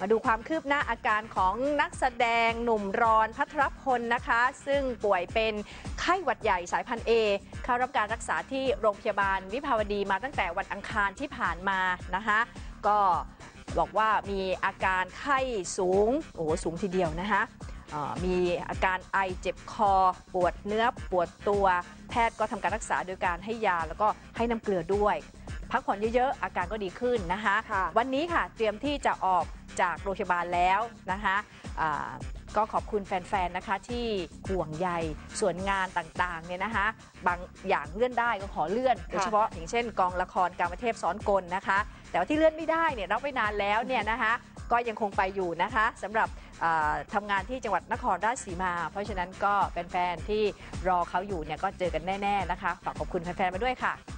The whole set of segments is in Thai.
มาดูความคืบหน้าอาการของนักแสดงหนุ่มรอนพัทรพลนะคะ ซึ่งป่วยเป็นไข้หวัดใหญ่สายพันธุ์เอเข้ารับการรักษาที่โรงพยาบาลวิภาวดีมาตั้งแต่วันอังคารที่ผ่านมานะคะก็บอกว่ามีอาการไข้สูงโอ้สูงทีเดียวนะคะมีอาการไอเจ็บคอ ปวดเนื้อปวดตัว แพทย์ก็ทำการรักษาโดยการให้ยาแล้วก็ให้น้ำเกลือด้วย พักผ่อนเยอะๆ อาการก็ดีขึ้นนะคะค่ะวันนี้ค่ะเตรียมที่จะออกจากโรงพยาบาลแล้วนะคะอ่าก็ขอบคุณแฟนๆ นะคะที่ห่วงใยส่วนงานต่างๆ เนี่ยนะคะบางอย่างเลื่อนได้ก็ขอเลื่อนโดยเฉพาะอย่างเช่น กองละครการประเทศซ้อนกลนะคะ แต่ว่าที่เลื่อนไม่ได้เนี่ยรับไว้นานแล้วเนี่ยนะคะก็ยังคงไปอยู่นะคะสำหรับอ่าทำงานที่จังหวัดนครราชสีมา เพราะฉะนั้นก็แฟนๆ ที่รอเขาอยู่เนี่ยก็เจอกันแน่ๆนะคะฝากขอบคุณแฟนๆ มาด้วยค่ะส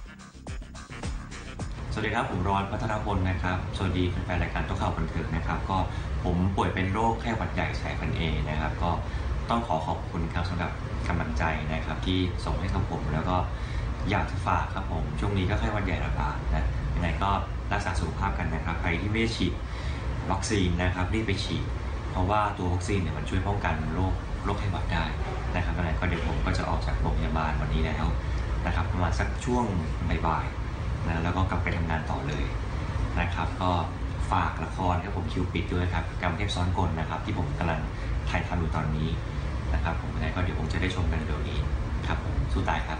วัสดีครับ ผมรอนพัฒนพลนะครับ สวัสดีแฟนรายการต๊ะข่าวบันเทิงนะครับ ก็ผมป่วยเป็นโรคไข้หวัดใหญ่สายพันธุ์เอนะครับ ก็ต้องขอขอบคุณครับสำหรับกำลังใจนะครับ ที่ส่งให้กับผมแล้วก็อยากจะฝากครับผมช่วงนี้ก็ไข้หวัดใหญ่ระบาดนะยังไงก็รักษาสุขภาพกันนะครับ ใครที่ไม่ฉีดวัคซีนนะครับรีบไปฉีด เพราะว่าตัววัคซีนเนี่ยมันช่วยป้องกันโรคโรคไข้หวัดได้นะครับยังไงก็เดี๋ยวผมก็จะออกจากโรงพยาบาลวันนี้แล้วนะครับ ประมาณสักช่วงบ่ายๆ นะแล้วก็กลับไปทำงานต่อเลยนะครับ ก็ฝากละครครับผมคิวปิดด้วยครับกรรมเทพซ้อนกลนะครับ ที่ผมกำลังถ่ายทำอยู่ตอนนี้นะครับ ผมยังไงก็เดี๋ยวผมจะได้ชมกันเร็วๆนี้ครับผมสู้ตายครับ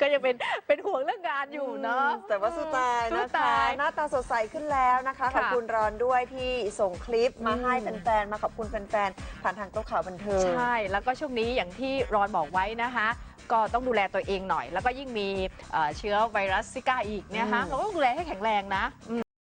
ก็ยังเป็นเป็นห่วงเรื่องงานอยู่เนาะแต่ว่าสู้ตายสู้นะตาคะยหน้าตาสดใสขึ้นแล้วนะคะ ขอบค่ะคุณรอนด้วยที่ส่งคลิปมาอืมให้แฟนๆมาขอบคุณแฟนๆผ่านทางโต๊ะข่าวบันเทิงใช่ แล้วก็ช่วงนี้อย่างที่รอนบอกไว้นะคะ ก็ต้องดูแลตัวเองหน่อย แล้วก็ยิ่งมีเอ่อเชื้อไวรัสซิก้าอีกเนี่ยนะคะอืมเราก็ต้องดูแลให้แข็งแรงนะอืม